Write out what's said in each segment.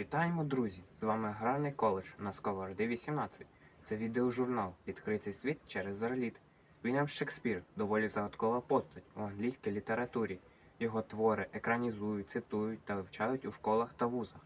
Вітаємо, друзі! З вами Гральний коледж на Сковороди 18. Це відеожурнал Відкритий світ через зарліт. Вільям Шекспір доволі загадкова постать у англійській літературі. Його твори екранізують, цитують та вивчають у школах та вузах.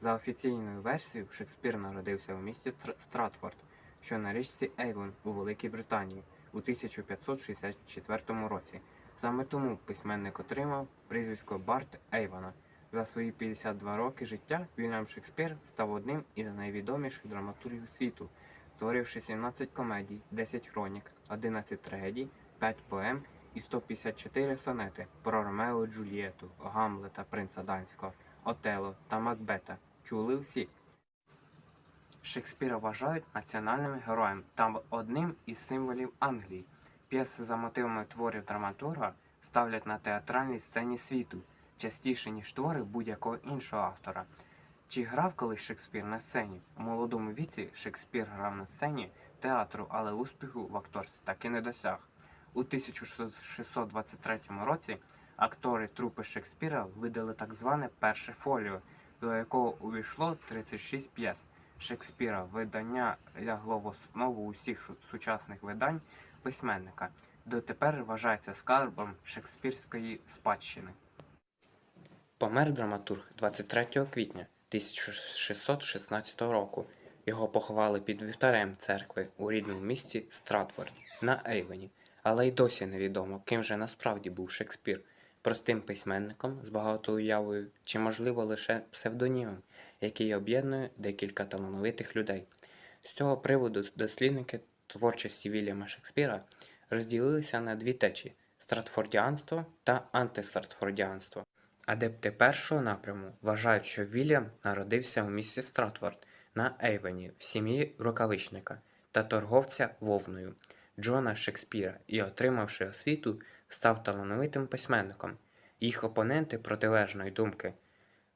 За офіційною версією, Шекспір народився у місті Стр- Стратфорд, що на річці Ейвон у Великій Британії у 1564 році. Саме тому письменник отримав прізвисько Барт Ейвона. За свої 52 роки життя Вільям Шекспір став одним із найвідоміших драматургів світу, створивши 17 комедій, 10 хронік, 11 трагедій, 5 поем і 154 сонети про Ромео Джульєту, Гамлета, принца Данського, Отело та Макбета. Чули всі. Шекспіра вважають національним героєм та одним із символів Англії. П'єси за мотивами творів драматурга ставлять на театральній сцені світу частіше, ніж твори будь-якого іншого автора. Чи грав колись Шекспір на сцені? У молодому віці Шекспір грав на сцені театру, але успіху в акторстві так і не досяг. У 1623 році актори трупи Шекспіра видали так зване перше фоліо, до якого увійшло 36 п'єс. Шекспіра видання лягло в основу усіх сучасних видань письменника, дотепер вважається скарбом шекспірської спадщини. Помер драматург 23 квітня 1616 року. Його поховали під вівтарем церкви у рідному місті Стратфорд на Ейвені, але й досі невідомо, ким же насправді був Шекспір простим письменником з багатоуявою чи, можливо, лише псевдонімом, який об'єднує декілька талановитих людей. З цього приводу дослідники творчості Вільяма Шекспіра розділилися на дві течії стратфордіанство та антистратфордіанство. Адепти першого напряму вважають, що Вільям народився у місті Стратфорд на Ейвені в сім'ї рукавичника та торговця вовною Джона Шекспіра і, отримавши освіту, став талановитим письменником. Їх опоненти протилежної думки.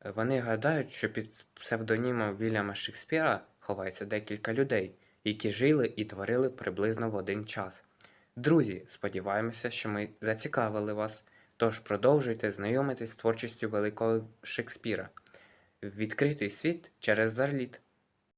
Вони гадають, що під псевдонімом Вільяма Шекспіра ховається декілька людей, які жили і творили приблизно в один час. Друзі, сподіваємося, що ми зацікавили вас. Тож продовжуйте знайомитись з творчістю великого Шекспіра. Відкритий світ через зарліт.